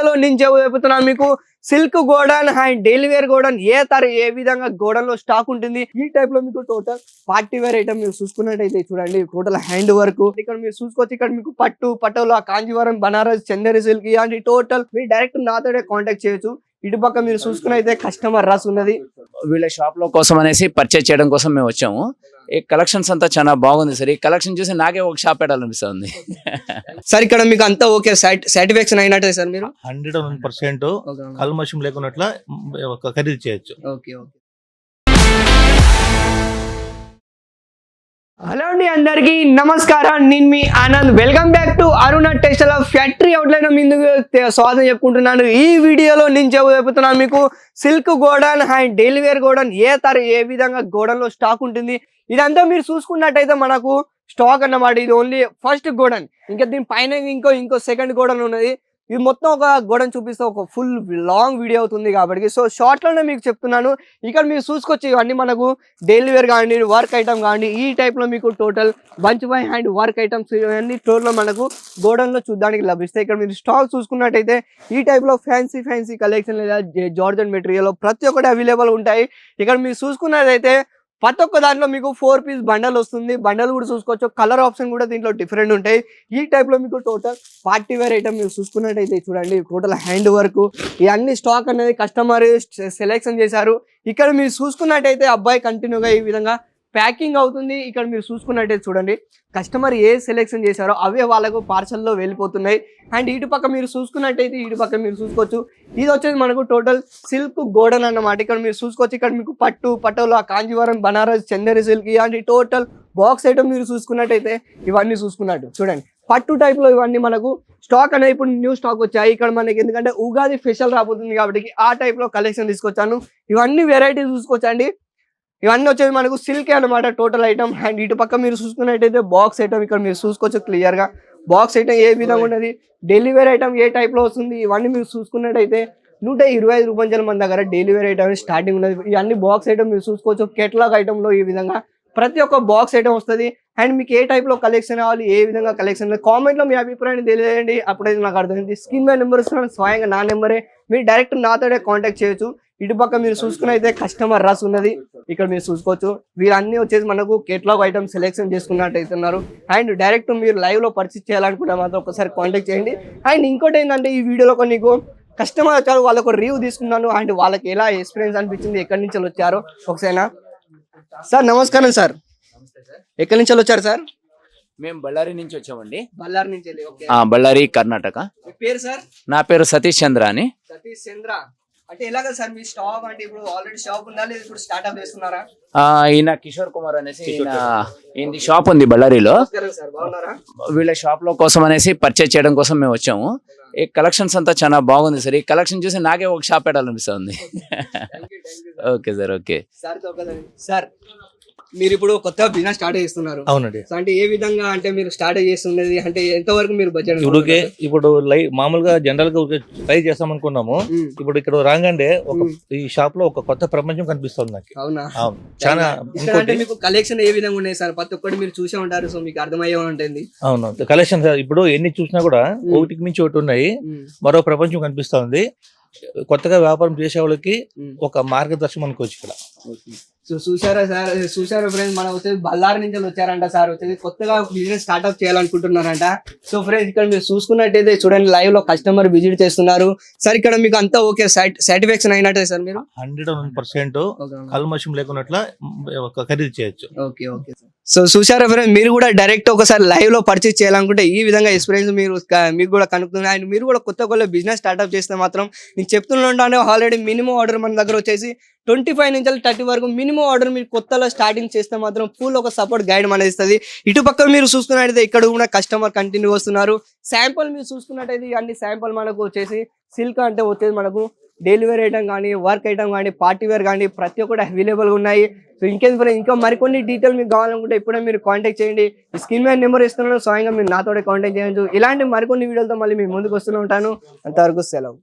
వీడియోలో నేను చెబుతున్నాను మీకు silk godown and daily wear godown ఏ తర ఏ విధంగా గోడౌన్లో స్టాక్ ఉంటుంది. ఈ టైప్లో మీకు టోటల్ పార్టీ వేర్ ఐటమ్ మీరు చూసుకున్నట్టయితే చూడండి టోటల్ హ్యాండ్ వర్క్ ఇక్కడ మీరు చూసుకోవచ్చు ఇక్కడ మీకు పట్టు పట్టులో కాంజీవరం బనారస్ చందేరి సిల్క్ ఇలాంటి టోటల్ మీరు డైరెక్ట్ నాతోనే కాంటాక్ట్ చేయొచ్చు. ఇటు పక్క మీరు చూసుకున్నైతే కస్టమర్ రస్ ఉన్నది. వీళ్ళ షాప్లో కోసం అనేసి పర్చేజ్ చేయడం కోసం మేము వచ్చాము. ఈ కలెక్షన్స్ అంతా చాలా బాగుంది సార్. ఈ కలెక్షన్ చూసి నాకే ఒక షాప్ పెట్టాలనిపిస్తుంది. సార్ ఇక్కడ మీకు అంతా ఓకే సాటిస్ఫాక్షన్ అయినట్టే సార్ మీరు? హండ్రెడ్ పర్సెంట్ కల్మషం లేకున్నట్ల ఒక ఖరీదు చేయొచ్చు. Okay okay. అండి అందరికి నమస్కారం నేను మీ Anand. Welcome back to Aruna textile factory outline ముందుకు స్వాగతం చెప్పుకుంటున్నాను. ఈ వీడియోలో నేను చెబుతున్నాను మీకు silk godown and daily wear ఏ తర ఏ విధంగా గోడౌన్లో స్టాక్ ఉంటుంది? ఇదంతా మీరు చూసుకున్నట్టయితే మనకు స్టాక్ అన్నమాట. ఇది ఓన్లీ ఫస్ట్ గోడౌన్ ఇంకా దీని పైన ఇంకో ఇంకో సెకండ్ గోడౌన్ ఉన్నది. ఇది మొత్తం ఒక గోడన్ చూపిస్తే ఒక ఫుల్ లాంగ్ వీడియో అవుతుంది కాబట్టి. సో షార్ట్లోనే మీకు చెప్తున్నాను. ఇక్కడ మీరు చూసుకొచ్చి ఇవన్నీ మనకు డైలీ వేర్ కానివ్వండి వర్క్ ఐటమ్ కానివ్వండి ఈ టైప్లో మీకు total bunch by hand work items ఇవన్నీ టోటల్ మనకు గోడన్లో చూడడానికి లభిస్తాయి. ఇక్కడ మీరు స్టాక్ చూసుకున్నట్టయితే ఈ టైప్లో ఫ్యాన్సీ ఫ్యాన్సీ కలెక్షన్ లేదా జార్జన్ మెటీరియల్ ప్రతి ఒక్కటి అవైలబుల్ ఉంటాయి. ఇక్కడ మీరు చూసుకున్నదైతే ప్రతి ఒక్క దాంట్లో మీకు ఫోర్ పీస్ బండల్ వస్తుంది. బండల్ కూడా చూసుకోవచ్చు. కలర్ ఆప్షన్ కూడా దీంట్లో డిఫరెంట్ ఉంటాయి. ఈ టైప్లో మీకు టోటల్ పార్టీ వేర్ ఐటమ్ మీరు చూసుకున్నట్టయితే చూడండి. టోటల్ హ్యాండ్ వర్క్ ఇవన్నీ స్టాక్ అనేది కస్టమర్ సెలెక్షన్ చేశారు. ఇక్కడ మీరు చూసుకున్నట్టయితే అబ్బాయి కంటిన్యూగా ఈ విధంగా ప్యాకింగ్ అవుతుంది. ఇక్కడ మీరు చూసుకున్నట్టయితే చూడండి. కస్టమర్ ఏ సెలెక్షన్ చేశారో అవే వాళ్ళకు పార్సల్లో వెళ్ళిపోతున్నాయి. అండ్ ఇటు పక్క మీరు చూసుకున్నట్టయితే ఇటు పక్క మీరు చూసుకోవచ్చు. ఇది వచ్చేసి మనకు టోటల్ సిల్క్ గోడన్ అన్నమాట. ఇక్కడ మీరు చూసుకోవచ్చు. ఇక్కడ మీకు పట్టు పట్టులో కాంజీవరం బనారస్ చందేరి సిల్క్ ఇలాంటి టోటల్ బాక్స్ ఐటమ్ మీరు చూసుకున్నట్టయితే ఇవన్నీ చూసుకున్నట్టు చూడండి. పట్టు టైప్లో ఇవన్నీ మనకు స్టాక్ అనేది ఇప్పుడు న్యూ స్టాక్ వచ్చాయి. ఇక్కడ మనకి ఎందుకంటే ఉగాది స్పెషల్ రాబోతుంది కాబట్టి ఆ టైప్లో కలెక్షన్ తీసుకొచ్చాను. ఇవన్నీ వెరైటీ చూసుకోవచ్చండి. ఇవన్నీ వచ్చేది మనకు సిల్క్ అన్నమాట టోటల్ ఐటమ్ అండ్ ఇటు పక్క మీరు చూసుకున్నట్టయితే బాక్స్ ఐటమ్ ఇక్కడ మీరు చూసుకోవచ్చు క్లియర్గా. బాక్స్ ఐటమ్ ఏ విధంగా ఉన్నది? డెలివరీ ఐటమ్ ఏ టైప్లో వస్తుంది? ఇవన్నీ మీరు చూసుకున్నట్టయితే నూట ఇరవై ఐదు రూపాయల మన దగ్గర డెలివరీ ఐటమ్ స్టార్టింగ్ ఉన్నది. ఇవన్నీ బాక్స్ ఐటమ్ మీరు చూసుకోవచ్చు. కెట్లాగ్ ఐటమ్లో ఈ విధంగా ప్రతి ఒక్క బాక్స్ ఐటమ్ వస్తుంది. అండ్ మీకు ఏ టైప్లో కలెక్షన్ కావాలి? ఏ విధంగా కలెక్షన్ కామెంట్లో మీ అభిప్రాయాన్ని తెలియజేయండి. అప్పుడైతే నాకు అర్థమైంది. స్క్రీన్ మీద నెంబర్ ఇస్తున్నాను. స్వయంగా నా నెంబరే మీరు డైరెక్ట్ నాతోనే కాంటాక్ట్ చేయొచ్చు. ఇటు పక్క మీరు చూసుకుని అయితే కస్టమర్ రస్ ఉన్నది. ఇక్కడ మీరు చూసుకోవచ్చు. వీరన్నీ వచ్చేసి మనకు కేటలాగ్ ఐటమ్ సెలెక్షన్ చేసుకున్నట్టు అవుతున్నారు అండ్ డైరెక్ట్ మీరు లైవ్లో పర్చేస్ చేయాలనుకుంటే మాత్రం ఒకసారి కాంటాక్ట్ చేయండి. అండ్ ఇంకోటి ఏంటంటే ఈ వీడియోలో కొన్ని నీకు కస్టమర్ వచ్చారు వాళ్ళకు రివ్యూ తీసుకున్నాను. అండ్ వాళ్ళకి ఎలా ఎక్స్పీరియన్స్ అనిపించింది ఎక్కడి నుంచి వచ్చారో? ఒకసారి సార్ నమస్కారం సార్. ఎక్కడి నుంచి వచ్చారు సార్? మేము బళ్ళారి నుంచి వచ్చామండి. బళ్ళారి నుంచి బళ్ళారి కర్ణాటక. పేరు సార్? నా పేరు సతీష్ చంద్ర అని. సతీష్ చంద్ర. అంటే ఎలాగ సార్ మీ స్టాప్ అంటే ఇప్పుడు ఆల్రెడీ షాప్ ఉందా? లేదా ఇప్పుడు స్టార్ట్అప్ చేస్తున్నారా? ఆ, ఈయన కిషోర్ కుమార్ అనేసి ఈయన షాప్ ఉంది బళ్ళారిలో. నమస్కారం సార్ బాగున్నారా? వీళ్ళ షాప్లో కోసం అనేసి పర్చేజ్ చేయడం కోసం మేము వచ్చాము. ఈ కలెక్షన్స్ అంతా చాలా బాగుంది సార్. ఈ కలెక్షన్ చూసి నాకే ఒక షాప్ పెట్టాలనిపిస్తుంది ఓకే సార్ ఓకే. సార్ మీరు ఇప్పుడు కొత్తగా బిజినెస్ స్టార్ట్ చేస్తున్నారు. అవునండి. సో అంటే ఏ విధంగా అంటే మీరు స్టార్ట్ చేస్తున్నది? అంటే ఎంత వరకు మీరు బడ్జెట్ ఇప్పుడుకే ఇప్పుడు లై మామూలుగా జనరల్గా ట్రై చేస్తాం అనుకున్నాము ఇప్పుడు ఇక్కడ రాగానే ఒక. ఈ షాప్లో ఒక కొత్త ప్రపంచం కనిపిస్తుంది నాకు. అవునా. చాలా అంటే మీకు కలెక్షన్ ఏ విధంగా ఉన్నాయి సార్? ప్రతి ఒక్కటి మీరు చూసే ఉంటారు సో మీకు అర్థమయ్యే ఉంటుంది. అవును కలెక్షన్ ఇప్పుడు ఎన్ని చూసినా కూడా. ఒకటికి మించి ఒకటి ఉన్నాయి. మరో ప్రపంచం కనిపిస్తుంది. కొత్తగా వ్యాపారం చేసే వాళ్ళకి. ఒక మార్గదర్శనం అనుకోవచ్చు ఇక్కడ. సో చూసారా సార్? చూసారా ఫ్రెండ్స్ మనం వచ్చేసి బళ్ళారి నుంచి వచ్చారంట సార్. వచ్చేసి కొత్తగా బిజినెస్ స్టార్ట్అప్ చేయాలనుకుంటున్నారంట. సో ఫ్రెండ్స్ ఇక్కడ మీరు చూసుకున్నట్టయితే చూడండి లైవ్లో కస్టమర్ విజిట్ చేస్తున్నారు. సార్ ఇక్కడ మీకు అంతా ఓకే సాటిస్ఫాక్షన్ అయినట్టే సార్ మీరు? హండ్రెడ్ పర్సెంట్ కల్మషం లేకున్నట్ల ఖరీదు చేయొచ్చు. ఓకే ఓకే సో చూసారా ఫ్రెండ్స్ మీరు కూడా డైరెక్ట్ ఒకసారి లైవ్లో పర్చేస్ చేయాలనుకుంటే ఈ విధంగా ఎక్స్పీరియన్స్ మీరు మీకు కూడా కనుక్కుతుంది అండ్ మీరు కూడా కొత్త కొత్త బిజినెస్ స్టార్ట్అప్ చేస్తే మాత్రం నేను చెప్తున్నాను ఆల్రెడీ మినిమం ఆర్డర్ మన దగ్గర వచ్చేసి ట్వంటీ ఫైవ్ నుంచి థర్టీ వరకు మినిమం ఆర్డర్ మీరు కొత్తలో స్టార్టింగ్ చేస్తే మాత్రం ఫుల్ ఒక సపోర్ట్ గైడ్ అనేది ఇస్తుంది. ఇటు పక్క మీరు చూసుకున్నట్టయితే ఇక్కడ కూడా కస్టమర్ కంటిన్యూ వస్తున్నారు. శాంపుల్ మీరు చూసుకున్నట్టయితే అన్ని శాంపుల్ మనకు వచ్చేసి సిల్క్ అంటే వచ్చేది మనకు డెలివరీ ఐటమ్ కానీ వర్క్ ఐటమ్ కానీ పార్టీ వేర్ కానీ ప్రతి ఒక్కటి అవైలబుల్ ఉన్నాయి. సో ఇంకేం ఇంకా మరికొన్ని డీటెయిల్ మీకు కావాలనుకుంటే ఇప్పుడే మీరు కాంటాక్ట్ చేయండి. స్క్రీన్ మీద నెంబర్ ఇస్తున్నాను స్వయంగా మీరు నాతోనే కాంటాక్ట్ చేయొచ్చు. ఇలాంటి మరికొన్ని వీడియోలతో మళ్ళీ మీ ముందుకు వస్తూనే ఉంటాను. అంతవరకు సెలవు.